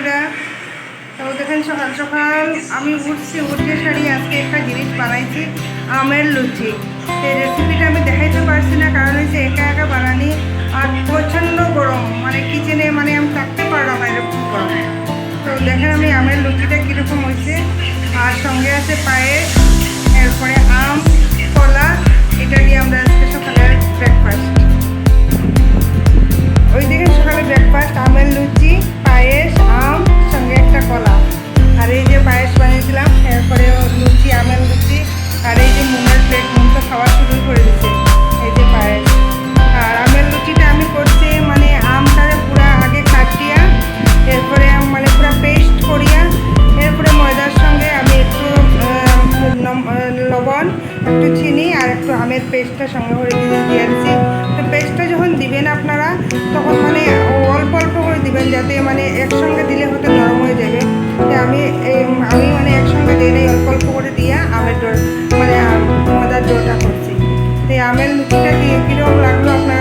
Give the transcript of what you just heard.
বন্ধুরা, তো দেখেন সকাল সকাল আমি উঠছি, উঠে সারি আজকে একটা জিনিস বানাইছি, আমের লুচি। এই রেসিপিটা আমি দেখাইতে পারছি না, কারণ হচ্ছে একা একা বানানি আর প্রচণ্ড গরম। মানে কিচেনে মানে আমি থাকতে পারলাম এরকম গরম। তো দেখেন পায়েস বানিয়েছিলাম, এরপরে লুচি আমের লুচি, আর এই যে মুনের প্লেট মুন খাওয়া শুরু করে দিচ্ছে এই যে পায়েস। আর আমের লুচিটা আমি করছি মানে আমটারে পুরা আগে কাটিয়া, এরপরে মানে পুরা পেস্ট করিয়া, এরপরে ময়দার সঙ্গে আমি একটু লবণ, একটু চিনি আর একটু আমের পেস্টটা সঙ্গে করে দিয়ে দিয়েছি তো পেস্টটা যখন দিবেন আপনারা, তখন মানে অল্প অল্প করে দিবেন, যাতে মানে একসঙ্গে দিলে হয়তো আমের লুকিটা কি কিরকম লাগলো আপনার